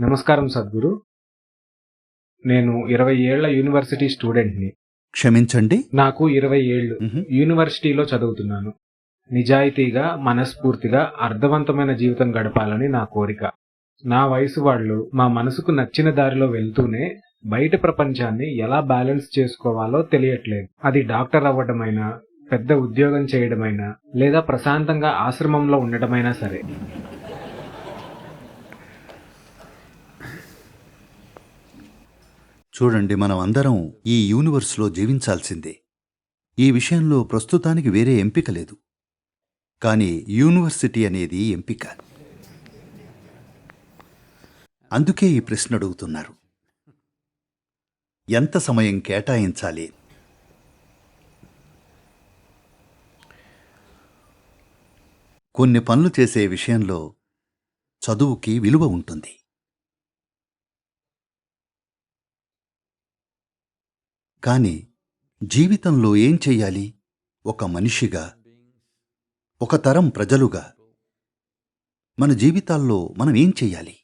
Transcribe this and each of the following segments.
నమస్కారం సద్గురు. నేను ఇరవై ఏళ్ళ యూనివర్సిటీ స్టూడెంట్ని. క్షమించండి. నాకు ఇరవై ఏళ్ళు. యూనివర్సిటీలో చదువుతున్నాను. నిజాయితీగా మనస్ఫూర్తిగా అర్థవంతమైన జీవితం గడపాలని నా కోరిక. నా వయసు వాళ్ళు మా మనసుకు నచ్చిన దారిలో వెళ్తూనే బయట ప్రపంచాన్ని ఎలా బ్యాలెన్స్ చేసుకోవాలో తెలియట్లేదు. అది డాక్టర్ అవ్వడమైనా పెద్ద ఉద్యోగం చేయడమైనా లేదా ప్రశాంతంగా ఆశ్రమంలో ఉండటమైనా సరే. చూడండి మనం అందరం ఈ యూనివర్స్లో జీవించాల్సిందే. ఈ విషయంలో ప్రస్తుతానికి వేరే ఎంపిక లేదు. కానీ యూనివర్సిటీ అనేది ఎంపిక. అందుకే ఈ ప్రశ్న అడుగుతున్నారు. ఎంత సమయం కేటాయించాలి? కొన్ని పనులు చేసే విషయంలో చదువుకి విలువ ఉంటుంది. కాని జీవితంలో ఏం చెయ్యాలి? ఒక మనిషిగా ఒక తరం ప్రజలుగా మన జీవితాల్లో మనం ఏం చెయ్యాలి?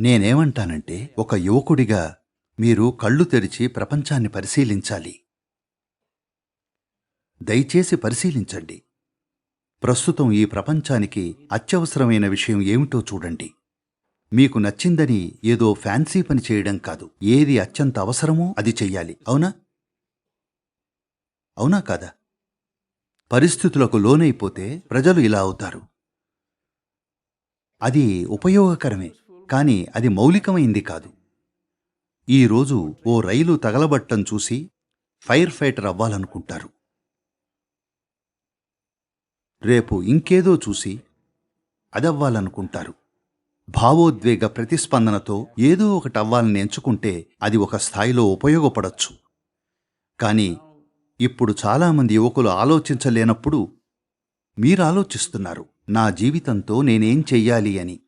నేనేమంటానంటే ఒక యువకుడిగా మీరు కళ్ళు తెరిచి ప్రపంచాన్ని పరిశీలించాలి. దయచేసి పరిశీలించండి. ప్రస్తుతం ఈ ప్రపంచానికి అత్యవసరమైన విషయం ఏమిటో చూడండి. మీకు నచ్చిందని ఏదో ఫ్యాన్సీ పని చేయడం కాదు. ఏది అత్యంత అవసరమో అది చెయ్యాలి. అవునా? అవునా కాదా? పరిస్థితులకు లోనైపోతే ప్రజలు ఇలా అవుతారు. అది ఉపయోగకరమే కానీ అది మౌలికమైంది కాదు. ఈరోజు ఓ రైలు తగలబట్టం చూసి ఫైర్ ఫైటర్ అవ్వాలనుకుంటారు. రేపు ఇంకేదో చూసి అదవ్వాలనుకుంటారు. భావోద్వేగ ప్రతిస్పందనతో ఏదో ఒకటి అవ్వాలని ఎంచుకుంటే అది ఒక స్థాయిలో ఉపయోగపడొచ్చు. కానీ ఇప్పుడు చాలామంది యువకులు ఆలోచించలేనప్పుడు మీరు ఆలోచిస్తున్నారు నా జీవితంతో నేనేం చెయ్యాలి అని.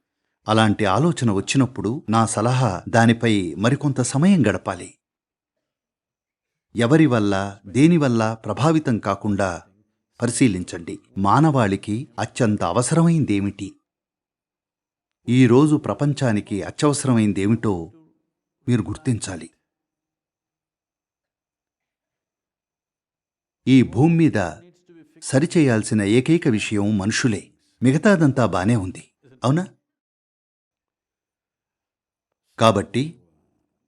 అలాంటి ఆలోచన వచ్చినప్పుడు నా సలహా దానిపై మరికొంత సమయం గడపాలి. ఎవరి వల్ల దేనివల్ల ప్రభావితం కాకుండా పరిశీలించండి. మానవాళికి అత్యంత అవసరమైందేమిటి? ఈరోజు ప్రపంచానికి అత్యవసరమైందేమిటో మీరు గుర్తించాలి. ఈ భూమి మీద సరిచేయాల్సిన ఏకైక విషయం మనుషులే. మిగతాదంతా బానే ఉంది. అవునా? కాబట్టి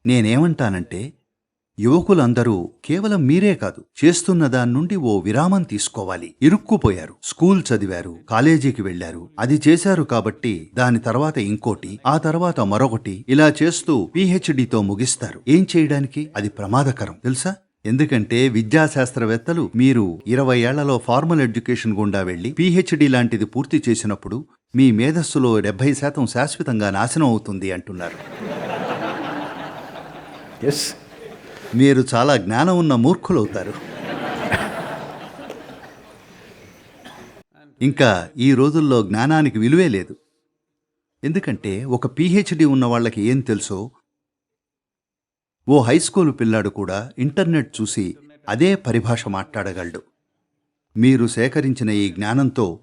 నేనేమంటానంటే యువకులందరూ కేవలం మీరే కాదు చేస్తున్న దాని నుండి ఓ విరామం తీసుకోవాలి. ఇరుక్కుపోయారు. స్కూల్ చదివారు కాలేజీకి వెళ్ళారు అది చేశారు కాబట్టి దాని తర్వాత ఇంకోటి ఆ తర్వాత మరొకటి. ఇలా చేస్తూ పిహెచ్డితో ముగిస్తారు. ఏం చేయడానికి? అది ప్రమాదకరం. తెలుసా? ఎందుకంటే విద్యాశాస్త్రవేత్తలు మీరు ఇరవై ఏళ్ళలో ఫార్మల్ ఎడ్యుకేషన్ గుండా వెళ్ళి పిహెచ్డి లాంటిది పూర్తి చేసినప్పుడు మీ మేధస్సులో డెబ్బై శాతం శాశ్వతంగా నాశనం అవుతుంది అంటున్నారు. ఎస్ మీరు చాలా జ్ఞానం ఉన్న మూర్ఖులవుతారు. ఇంకా ఈ రోజుల్లో జ్ఞానానికి విలువే లేదు. ఎందుకంటే ఒక పీహెచ్డీ ఉన్న వాళ్ళకి ఏం తెలుసో? ఓ హై స్కూల్ పిల్లాడు కూడా ఇంటర్నెట్ చూసి అదే పరిభాష మాట్లాడగలడు. మీరు సేకరించిన ఈ జ్ఞానంతో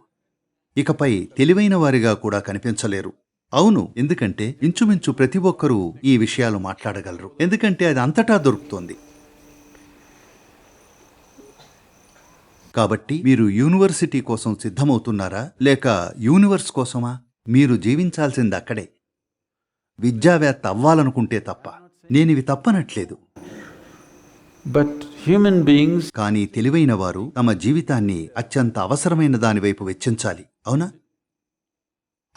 ఇకపై తెలివైన వారిగా కూడా కనిపించలేరు. అవును ఎందుకంటే ఇంచుమించు ప్రతి ఒక్కరూ ఈ విషయాలు మాట్లాడగలరు. ఎందుకంటే అది అంతటా దొరుకుతోంది. కాబట్టి మీరు యూనివర్సిటీ కోసం సిద్ధమవుతున్నారా? లేక యూనివర్స్ కోసమా? మీరు జీవించాల్సింది అక్కడే. విద్యావేత్త అవ్వాలనుకుంటే తప్ప నేనివి తప్పనట్లేదు. బట్ హ్యూమన్ బీయింగ్స్ కానీ తెలివైన వారు తమ జీవితాన్ని అత్యంత అవసరమైన దానివైపు వెచ్చించాలి. అవునా?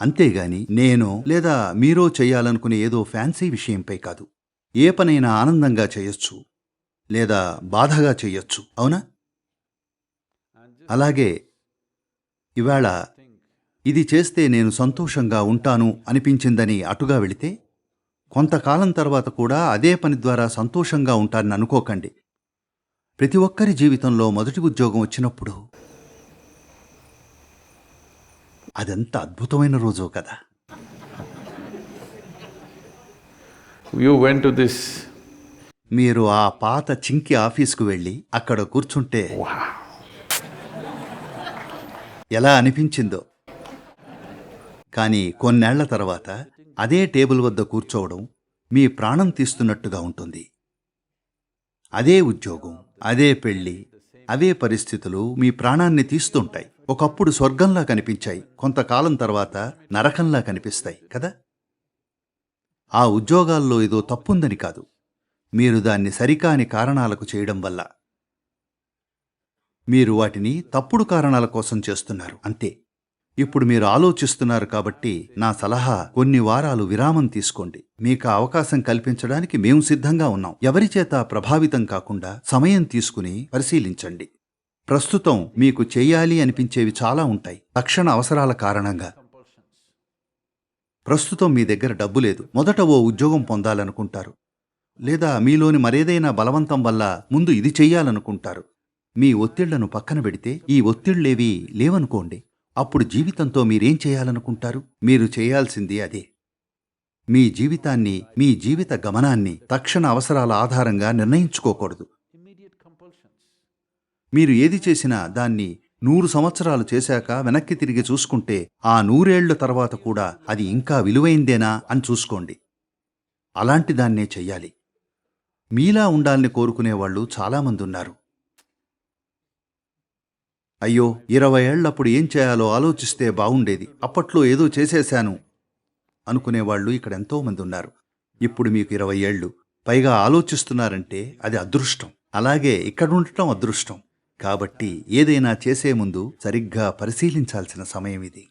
అంతేగాని నేను లేదా మీరో చేయాలనుకునే ఏదో ఫ్యాన్సీ విషయంపై కాదు. ఏ పనైనా ఆనందంగా చేయొచ్చు లేదా బాధగా చేయొచ్చు అవునా? అలాగే ఇవాళ ఇది చేస్తే నేను సంతోషంగా ఉంటాను అనిపించిందని అటుగా వెళితే కొంతకాలం తర్వాత కూడా అదే పని ద్వారా సంతోషంగా ఉంటానని అనుకోకండి. ప్రతి ఒక్కరి జీవితంలో మొదటి ఉద్యోగం వచ్చినప్పుడు అదెంత అద్భుతమైన రోజో కదా యూ వెంట్ టు దిస్ మీరు ఆ పాత చింకి ఆఫీస్కు వెళ్ళి అక్కడ కూర్చుంటే ఎలా అనిపించిందో. కానీ కొన్నేళ్ళ తర్వాత అదే టేబుల్ వద్ద కూర్చోవడం మీ ప్రాణం తీస్తున్నట్టుగా ఉంటుంది. అదే ఉద్యోగం అదే పెళ్ళి అవే పరిస్థితులు మీ ప్రాణాన్ని తీస్తుంటాయి. ఒకప్పుడు స్వర్గంలా కనిపించాయి. కొంతకాలం తర్వాత నరకంలా కనిపిస్తాయి కదా? ఆ ఉద్యోగాల్లో ఏదో తప్పుందని కాదు. మీరు దాన్ని సరికాని కారణాలకు చేయడం వల్ల. మీరు వాటిని తప్పుడు కారణాల కోసం చేస్తున్నారు అంతే. ఇప్పుడు మీరు ఆలోచిస్తున్నారు కాబట్టి నా సలహా కొన్ని వారాలు విరామం తీసుకోండి. మీకు అవకాశం కల్పించడానికి మేము సిద్ధంగా ఉన్నాం. ఎవరి చేత ప్రభావితం కాకుండా సమయం తీసుకుని పరిశీలించండి. ప్రస్తుతం మీకు చేయాలి అనిపించేవి చాలా ఉంటాయి. తక్షణ అవసరాల కారణంగా. ప్రస్తుతం మీ దగ్గర డబ్బు లేదు. మొదట ఓ ఉద్యోగం పొందాలనుకుంటారు. లేదా మీలోని మరేదైనా బలవంతం వల్ల ముందు ఇది చెయ్యాలనుకుంటారు. మీ ఒత్తిళ్ళను పక్కన పెడితే ఈ ఒత్తిళ్ళేవి లేవనుకోండి. అప్పుడు జీవితంతో మీరేం చేయాలనుకుంటారు? మీరు చేయాల్సింది అదే. మీ జీవితాన్ని మీ జీవిత గమనాన్ని తక్షణ అవసరాల ఆధారంగా నిర్ణయించుకోకూడదు. మీరు ఏది చేసినా దాన్ని నూరు సంవత్సరాలు చేశాక వెనక్కి తిరిగి చూసుకుంటే ఆ నూరేళ్ళ తర్వాత కూడా అది ఇంకా విలువైందేనా అని చూసుకోండి. అలాంటి దాన్నే చెయ్యాలి. మీలా ఉండాలని కోరుకునేవాళ్ళు చాలామంది ఉన్నారు. అయ్యో ఇరవై ఏళ్ళప్పుడు ఏం చేయాలో ఆలోచిస్తే బావుండేది అప్పట్లో ఏదో చేసేశాను అనుకునేవాళ్ళు ఇక్కడ ఎంతోమంది ఉన్నారు. ఇప్పుడు మీకు ఇరవై ఏళ్ళు. పైగా ఆలోచిస్తున్నారంటే అది అదృష్టం. అలాగే ఇక్కడ ఉండటం అదృష్టం. కాబట్టి ఏదైనా చేసే ముందు సరిగ్గా పరిశీలించాల్సిన సమయం ఇది.